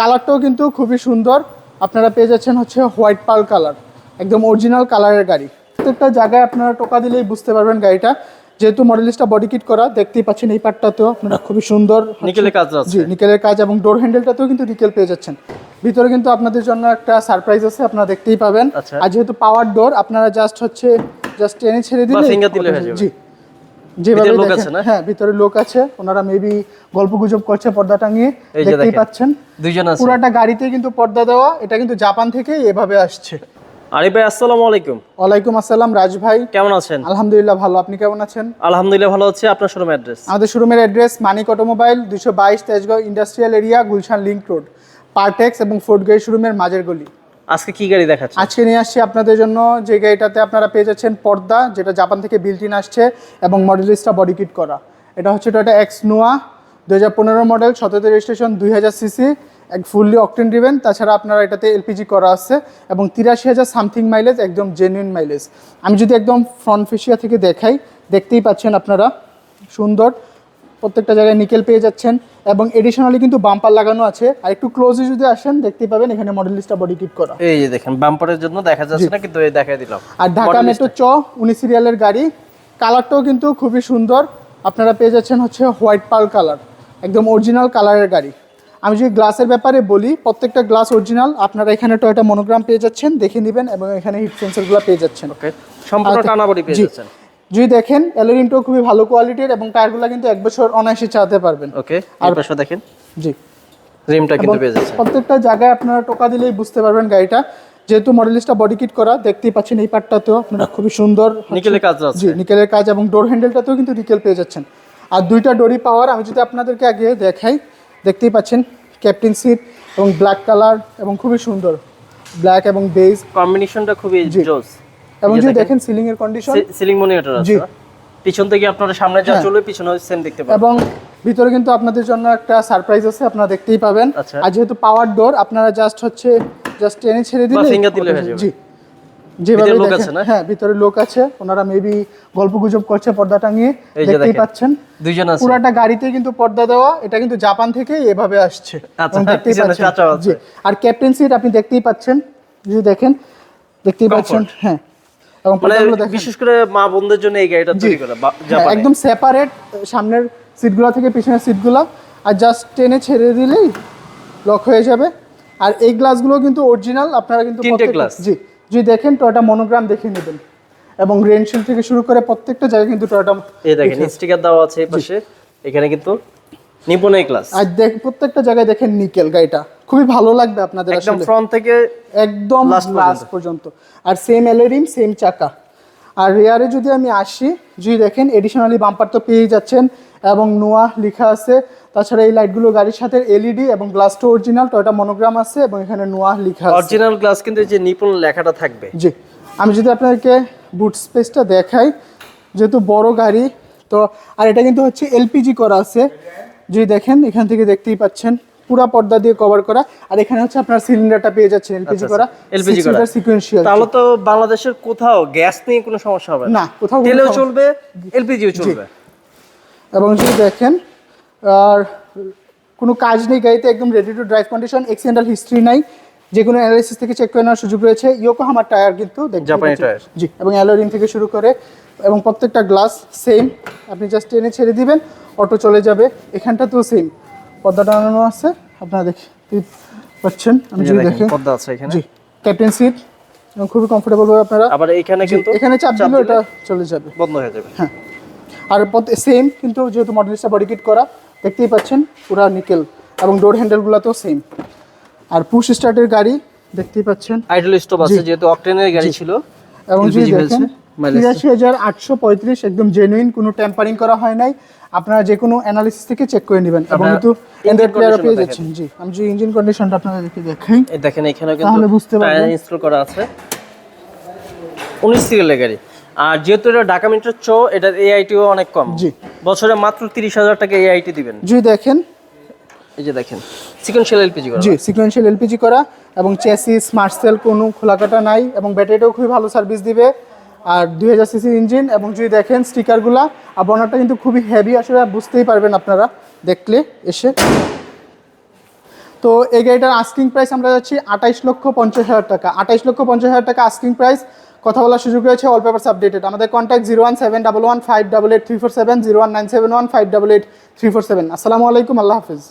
কালারটাও কিন্তু খুবই সুন্দর। আপনারা পেয়ে যাচ্ছেন হচ্ছে হোয়াইট পাল কালার একদম অরিজিনাল কালারের গাড়ি। প্রত্যেকটা জায়গায় আপনারা টোকা দিলেই বুঝতে পারবেন গাড়িটা। যেহেতু মডেলিস্টটা বডি কিট করা দেখতেই পাচ্ছেন এই পার্টটাতেও আপনারা খুবই সুন্দর নিকেলের কাজ আছে। জি নিকেলের কাজ এবং ডোর হ্যান্ডেলটাতেও কিন্তু নিকেল পেয়ে যাচ্ছেন। ভিতরে কিন্তু আপনাদের জন্য একটা সারপ্রাইজ আছে আপনারা দেখতেই পাবেন। আচ্ছা। আর যেহেতু পাওয়ার ডোর আপনারা জাস্ট হচ্ছে জাস্ট টেনে ছেড়ে দিলে। জি যেভাবে লোক আছে না? হ্যাঁ ভিতরে লোক আছে। ওনারা মেবি গল্প গুজব করছে পর্দা টাঙিয়ে। দেখতেই পাচ্ছেন। দুইজন আছে। পুরাটা গাড়িতে কিন্তু পর্দা দেওয়া এটা কিন্তু জাপান থেকে এভাবে আসছে। আরিফ ভাই আসসালামু আলাইকুম। ওয়ালাইকুম আসসালাম রাজ ভাই। কেমন আছেন? আলহামদুলিল্লাহ ভালো। আপনি কেমন আছেন? আলহামদুলিল্লাহ ভালো হচ্ছে আপনার শোরুম অ্যাড্রেস আমাদের শোরুমের অ্যাড্রেস মানিক অটোমোবাইল দুশো বাইশ Tejgaon industrial area Gulshan link road Partex এবং ফোর্ট শোরুমের মাঝের গলি। আজকে কি গাড়ি দেখাচ্ছে আজকে নিয়ে আসছি আপনাদের জন্য যে গাড়িটাতে আপনারা পেয়ে যাচ্ছেন পর্দা, যেটা জাপান থেকে বিল্ট ইন আসছে এবং মডেল মডেলিস্টটা বডি কিট করা। এটা হচ্ছে টয়টা এক্স নোয়া দু হাজার পনেরো মডেল সতেরো রেজিস্ট্রেশন দুই হাজার সিসি এক ফুললি অকটেন ড্রিভেন তাছাড়া আপনারা এটাতে এলপিজি করা আছে এবং তিরাশি হাজার সামথিং মাইলেজ একদম জেনুইন মাইলেজ আমি যদি একদম ফ্রন্ট ফেসিয়া থেকে দেখাই, দেখতেই পাচ্ছেন আপনারা, সুন্দর। প্রত্যেকটা জায়গায় নিকেল পেয়ে যাচ্ছেন। এবং এডিশনালি কিন্তু বাম্পার লাগানো আছে। আর একটু ক্লোজে যদি আসেন দেখতে পাবেন এখানে মডেলিস্টটা বডি কিট করা। এই যে দেখেন বাম্পারের জন্য দেখা যাচ্ছে না কিন্তু এই দেখাই দিলাম। আর ঢাকা মেট্রো চ উনি সিরিয়ালের গাড়ি। কালারটাও কিন্তু খুবই সুন্দর। আপনারা পেয়ে যাচ্ছেন হচ্ছে হোয়াইট পাল কালার একদম অরিজিনাল কালারের গাড়ি। আমি যদি গ্লাসের ব্যাপারে বলি প্রত্যেকটা গ্লাস অরিজিনাল আপনারা এখানে টয়টা মনোগ্রাম পেয়ে যাচ্ছেন দেখে নেবেন এবং এখানে হিট সেন্সরগুলো পেয়ে যাচ্ছেন। ওকে সম্পূর্ণ আচ্ছা, টানা বডি পেয়ে যাচ্ছেন। যদি দেখেন অ্যালোরিমটাও খুবই ভালো কোয়ালিটির এবং টায়ারগুলো কিন্তু এক বছর অনায়াসে চালাতে পারবেন। ওকে আর পাশে দেখেন। জি। রিমটা কিন্তু পেয়ে যাচ্ছেন প্রত্যেকটা জায়গায় আপনারা টোকা দিলেই বুঝতে পারবেন গাড়িটা। যেহেতু মডেলিস্টটা বডি কিট করা দেখতেই পাচ্ছেন এই পার্টটাতেও আপনারা খুবই সুন্দর নিকেলের কাজ আছে। জি নিকেলের কাজ এবং ডোর হ্যান্ডেলটাতেও কিন্তু নিকেল পেয়ে যাচ্ছেন। আর দুইটা ডোরি পাওয়ার আমি যদি আপনাদেরকে আগে দেখাই দেখতেই পাচ্ছেন ক্যাপ্টেন সিট এবং ব্ল্যাক কালার এবং খুবই সুন্দর। ব্ল্যাক এবং বেজ কম্বিনেশনটা খুবই জোস। এবং যদি দেখেন। সিলিং এর কন্ডিশন সিলিং মনিটর আছে পিছন থেকে আপনারা সামনে যা হ্যাঁ। চলবে পিছনে সেম দেখতে পাবেন। এবং ভিতরে কিন্তু আপনাদের জন্য একটা সারপ্রাইজ আছে আপনারা দেখতেই পাবেন। আচ্ছা। আর যেহেতু পাওয়ার ডোর আপনারা জাস্ট হচ্ছে জাস্ট টেনে ছেড়ে দিলে finger দিলে হয়ে যাবে। জি। যেভাবে লোক আছে না? হ্যাঁ ভিতরে লোক আছে। ওনারা মেবি গল্প গুজব করছে পর্দা টাঙিয়ে দেখতেই। পাচ্ছেন। দুইজন আছে। পুরাটা গাড়িতে কিন্তু পর্দা দেওয়া এটা কিন্তু জাপান থেকে এভাবে আসছে। আচ্ছা, দেখতেই পাচ্ছেন। আর ক্যাপ্টেন সিট আপনি দেখতেই পাচ্ছেন। যদি দেখেন দেখতেই পাচ্ছেন হ্যাঁ। এবং মানে বিশেষ করে মা বোনদের জন্য এই গাড়িটা তৈরি করা হ্যাঁ, একদম সেপারেট সামনের সিটগুলো থেকে পিছনের সিটগুলো আর জাস্ট টেনে ছেড়ে দিলেই লক হয়ে যাবে। আর এই গ্লাসগুলো কিন্তু অরিজিনাল আপনারা কিন্তু প্রত্যেক- জি যদি দেখেন টয়টা মনোগ্রাম দেখে নেবেন। এবং রেনশিল থেকে শুরু করে প্রত্যেকটা জায়গায় কিন্তু টয়টা এই দেখেন স্টিকার দেওয়া আছে এই পাশে। এখানে কিন্তু নিপুণের ক্লাস আর দেখ প্রত্যেকটা জায়গায় দেখেন নিকেল গাড়িটা। খুবই ভালো লাগবে আপনাদের একদম ফ্রন্ট থেকে একদম লাস্ট পর্যন্ত। আর সেম এলোরিম সেম চাকা। আর রেয়ারে যদি আমি আসি যদি দেখেন এডিশনালি বাম্পার তো পেয়ে যাচ্ছেন এবং নোয়া লেখা আছে তাছাড়া এই লাইটগুলো গাড়ির সাথে এলইডি এবং গ্লাসটা অরিজিনাল এটা মনোগ্রাম আছে এবং এখানে নোয়া লেখা আছে। অরিজিনাল গ্লাস কিন্তু যে নিপুণ লেখাটা থাকবে। জি। আমি যদি আপনাদেরকে বুট স্পেসটা দেখাই যেহেতু বড় গাড়ি তো আর এটা কিন্তু হচ্ছে এলপিজি করা আছে। যদি দেখেন এখান থেকে দেখতেই পাচ্ছেন পুরা পর্দা দিয়ে কভার করা। আর এখানে হচ্ছে আপনার সিলিন্ডারটা পেয়ে যাচ্ছেন এলপিজি করা এলপিজি করা। সিকোয়েন্সিয়াল তাহলে তো বাংলাদেশের কোথাও গ্যাস নিয়ে কোনো সমস্যা হবে না। কোথাও তেলেও চলবে এলপিজিও চলবে। এবং যদি দেখেন আর কোনো কাজ নেই গাড়িতে একদম ready to drive condition accidental history নাই। যে কোনো অ্যানালাইসিস থেকে চেক করে নেওয়ার সুযোগ রয়েছে। ইয়োকো হামার টায়ার কিন্তু জাপানি টায়ার। জি এবং অ্যালোরিং থেকে শুরু করে এবং প্রত্যেকটা গ্লাস সেম আপনি জাস্ট টেনে ছেড়ে দিবেন অটো চলে যাবে। এখানটা তো সেম পর্দা টানানো আছে। আপনারা দেখতে পাচ্ছেন। আমি যদি দেখেন, পর্দা আছে এখানে। জি ক্যাপ্টেন সিট এবং খুবই কমফোর্টেবল হবে আপনারা আবার এখানে কিন্তু এখানে চাপ দিলে এটা চলে যাবে। বন্ধ হয়ে যাবে। হ্যাঁ। আর সেম কিন্তু যেহেতু মডেলিস্টটা বডি কিট করা দেখতেই পাচ্ছেন পুরা নিকেল এবং ডোর হ্যান্ডেলগুলোতেও সেম আর পুশ স্টার্টের গাড়ি দেখতেই পাচ্ছেন। আইডল স্টপ আছে যেহেতু অকটেনের গাড়ি ছিল। এবং যদি দেখেন তিরাশি হাজার আটশো পঁয়ত্রিশ একদম জেনুইন কোনো ট্যাম্পারিং করা হয় নাই। আপনারা যে কোনো অ্যানালিসিস থেকে চেক করে নেবেন। এবং কিন্তু অ্যান্ড্রয়েড প্লেয়ারও পেয়ে যাচ্ছেন। জি আমি যে ইঞ্জিন কন্ডিশনটা আপনাদেরকে দেখাই এই দেখেন এখানেও তাহলে কিন্তু বুঝতে পারবেন। ইনস্টল করা আছে। উনিশ সিরিয়ালের গাড়ি। আর যেহেতু এটা ঢাকা মিটার চো এটার এআইটিও অনেক কম। জি। বছরে মাত্র তিরিশ হাজার টাকা এআইটি দিবেন। যদি দেখেন এই যে দেখেন। সিকোয়েন্সিয়াল এলপিজি করা জি সিকোয়েন্সিয়াল এলপিজি করা এবং চেসি স্মার্ট সেল কোনো খোলাকাটা নাই এবং ব্যাটারিটাও খুবই ভালো সার্ভিস দিবে। আর দুই হাজার সিসি ইঞ্জিন এবং যদি দেখেন স্টিকারগুলা আর বনারটা কিন্তু খুবই হেভি আসলে বুঝতেই পারবেন আপনারা দেখলে এসে। তো এই গাড়িটার আস্কিং প্রাইস আমরা যাচ্ছি আঠাইশ লক্ষ পঞ্চাশ হাজার টাকা। আঠাইশ লক্ষ পঞ্চাশ হাজার টাকা আস্কিং প্রাইস কথা বলার সুযোগ রয়েছে অল পেপারস আপডেটেড আমাদের contact zero one seven double one five double eight three four seven zero one nine seven one five double eight three four seven আসসালামু আলাইকুম, আল্লাহ হাফিজ।